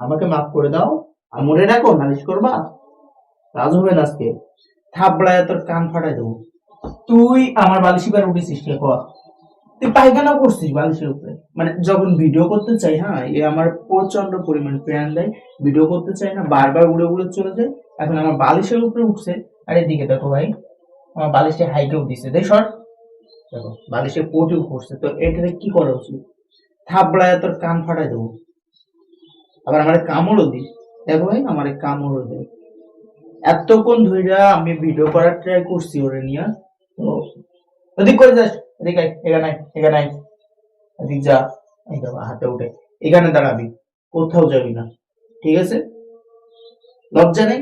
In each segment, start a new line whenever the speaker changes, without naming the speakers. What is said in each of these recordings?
আমাকে মাফ করে দাও আর মনে রাখো, নালিশ করবা? রাজ হবে না আজকে। থাবড়ায় তোর কান ফাটাই দেবো। তুই আমার বালিশ এবার উঠেছিস কে কর? তুই পায়খানা করছিস বালিশের উপরে? মানে যখন ভিডিও করতে চাই হ্যাঁ এ আমার প্রচণ্ড পরিমাণ প্রেরণ দেয়। ভিডিও করতে চাই না, বারবার উড়ে উড়ে চলে যায়। এখন আমার বালিশের উপরে উঠছে। আর এদিকে দেখো ভাই, আমার বালিশে হাইটেও দিছে। দেখ, সর। দেখো, বালিশে পোটেও করছে তো এখানে কি করা উচিত? থাবড়ায় তোর কান ফাটাই দেবো। আবার আমার কামড়ও দিস। দেখো ভাই, আমার কামড়ও দেয় এতক্ষণ ধইরা আমি ভিডিও করার ট্রাই করছি ওরে নিয়ে। তো ওদিক করে যাস, এদিকে এখানে এখানে। এদিক যা, এই দেখো হাতে উঠে। এখানে দাঁড়াবি, কোথাও যাবি না। ঠিক আছে? লজ্জা নেই?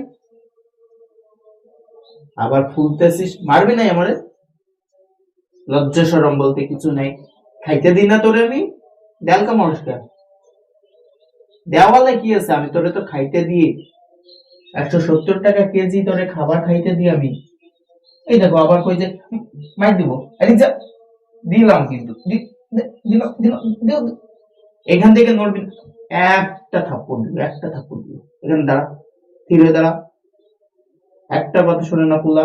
আবার ফুলতেছিস, মারবি নাই আমারে? লজ্জা সরম বলতে কিছু নেই। খাইতে দিই না তোরে আমি? দেলকা মানুষকে দেওয়ালে কি আছে? আমি তোরে তো খাইতে দিই। একশো সত্তর টাকা কেজি তোরে খাবার খাইতে দিই আমি। এই দেখো, আবার কই যে মাই দিব। যা, দিলাম কিন্তু। এখান থেকে নড়বি একটা থাপ্পড় দিব একটা থাপ্পড় দিব এখানে দাঁড়া হয়ে দাঁড়া। একটা কথা শুনে না পুলা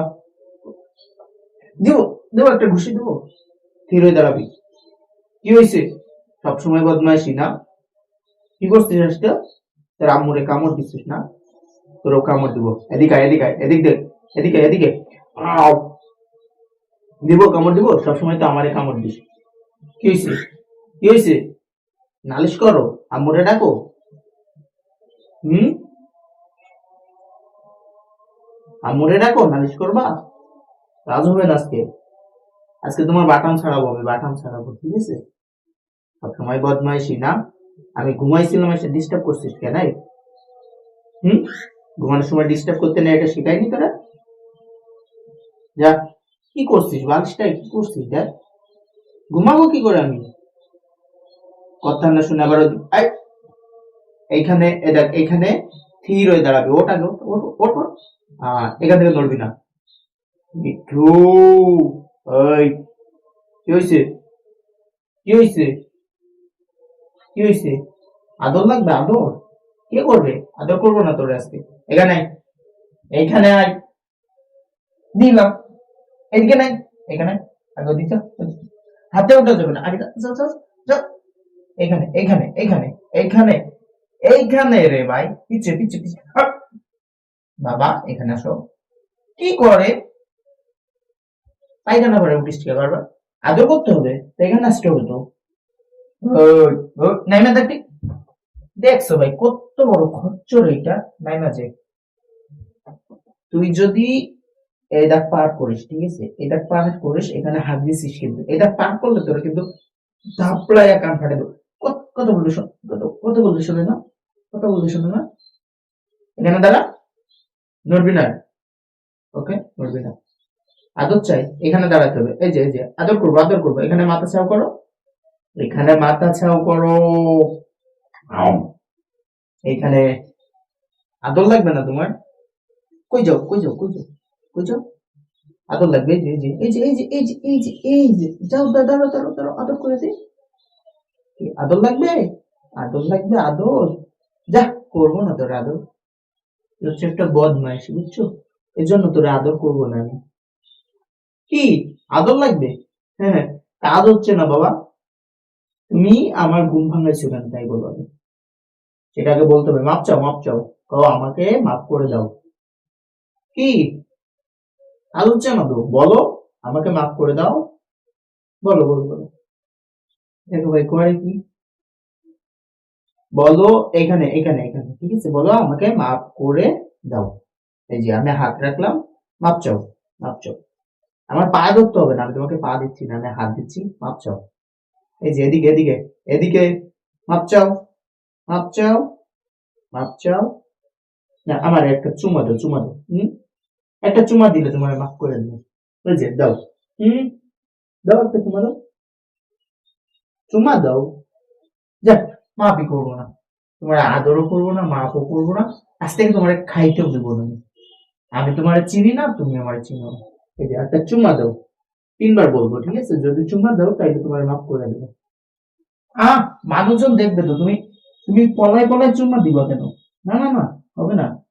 দিব, দেবো, একটা ঘুষি দেবো। হয়ে দাঁড়াবি। কি হয়েছে সবসময় বদমাইশি না? কি করছিস আজকে? তোর আম্মুরে কামড় দিচ্ছিস না? তোরও কামড় দিব। এদিকে এদিকে এদিক দেখ, এদিকে এদিকে দিব, কামড় দিব? সবসময় তো আমারে কামড় দিস। কি হয়েছে কি হয়েছে নালিশ করো, আম্মুরে ডাকো। হুম? আম্মুরে ডাকো, নালিশ করবা? রাজ হবে না আজকে আজকে তোমার বাটাম ছাড়াবো আমি, বাটাম ছাড়াবো, ঠিক আছে? সবসময় বদমাইশি না? আমি ঘুমাইছিলাম, এসে ডিস্টার্ব করছিস কেন? হুম? ঘুমানোর সময় ডিস্টার্ব করতে নেই, এটা শিখাইনি তোরা? যা, কি করছিস? বালিশটাই কি করছিস, দেখ? ঘুমাবো কি করে আমি? কথা না শুনে আবার এইখানে দেখ, এইখানে স্থির হয়ে দাঁড়াবে, ওটা ওট এখান থেকে নড়বি না। মিঠু ওই কি হয়েছে কি হয়েছে কি হয়েছে আদর লাগবে? আদর? কে করবে? আদর করব না তোর আজকে। এখানে এইখানে আয়। দিলাম এদিকে নাই এখানে আগে দিচ্ছ হাতে ওঠা যাবে না। আগে যা। এখানে এখানে এখানে এইখানে রে ভাই। পিছে পিছে পিছে। বাবা এখানে আসো। কি করে? পায়খানা করে উঠিস বারবার। আদর করতে হবে। তো এখানে আসতে হবে তো। ওই, ওই, নাইমা দেখবি? দেখছ ভাই, কত বড় খচ্চর এটা। নাইমা যে, তুই যদি এটা পার করিস, ঠিক আছে? এটা পার করিস, এখানে হাত দিছিস কিন্তু। এটা পার করলে তোর কিন্তু ধাপড়ায় কান ফাটে কত শোন, কত কত বলতে শোনে না কত বলতে শোনে না এখানে দাঁড়া। নড়বি না। ওকে, নড়বি না। আদর চাই। এখানে দাঁড়াতে হবে। এই যে এই যে, আদর করব আদর করব। এখানে মাথা ছাও করো। এখানে মাথা ছাও করো। এখানে আদর লাগবে না তোমার? কই যাও কই যাও কই যাও কই যাও? আদর লাগবে এই যে এই যে এই যে এই যে এই যে এই যে এই যে যাও দাঁড়ো দাঁড়ো দাঁড়ো আদর করে দে। আদর লাগবে? আদর লাগবে আদর। যা করব না তোর আদর। হচ্ছে একটা বদমাইশ বুঝছ? এর জন্য তোর আদর করব না আমি। কি আদর লাগবে? হ্যাঁ হ্যাঁ কাজ হচ্ছে না বাবা। তুমি আমার ঘুম ভাঙাইছো কেন তাই বলো আমি। সেটাকে বলতে হবে, মাপ চাও মাপ চাও। কও, আমাকে মাপ করে দাও। কি? কাজ হচ্ছে না তো? বলো, আমাকে মাফ করে দাও। বলো বলো বলো। দেখো ভাই, করে কি? বলো, এখানে এখানে এখানে, ঠিক আছে? বলো, আমাকে মাফ করে দাও। এই যে, আমি হাত রাখলাম, মাপ চাও মাপ চাও। আমার পা ধরতে হবে না, আমি তোমাকে পা দিচ্ছি না, আমি হাত দিচ্ছি, মাপ চাও। এই যে এদিকে এদিকে এদিকে, মাপ চাও মাপ চাও মাপ চাও। না, আমার একটা চুমা দাও চুমা দাও, হুম? একটা চুমা দিলে তোমার মাফ করে দেবো। যে, দাও, হুম? দাও একটা চুমা দাও। চুমা দাও। যাক মাফই করব না। তোমার আদরও করব না মাফও করব না। আজ থেকে তোমার খাইতেও দেবো না আমি। তোমার চিনি না, তুমি আমার চিনো। এই যে, একটা চুমা দাও। তিনবার বলব, ঠিক আছে? যদি চুমা দাও, তাইলে তোমার মাফ করে দেবো। আহ, মানুষজন দেখবে তো, তুমি তুমি পলায় পলায় চুম্মা দিবা কেন? না না না, হবে না।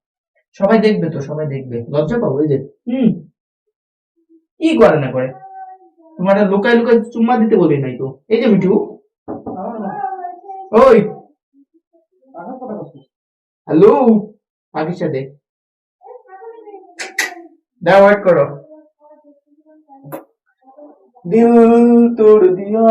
সবাই দেখবে তো, সবাই দেখবে। লজ্জা পাবো যে। হুম। কি করে না করে? তোমার লুকায় লুকায় চুম্মা দিতে বলি নাই তো। এই যে মিঠু। ওই। হ্যালো, আগের সাথে। দাও ওয়েট করো। দিল তোড় দিয়া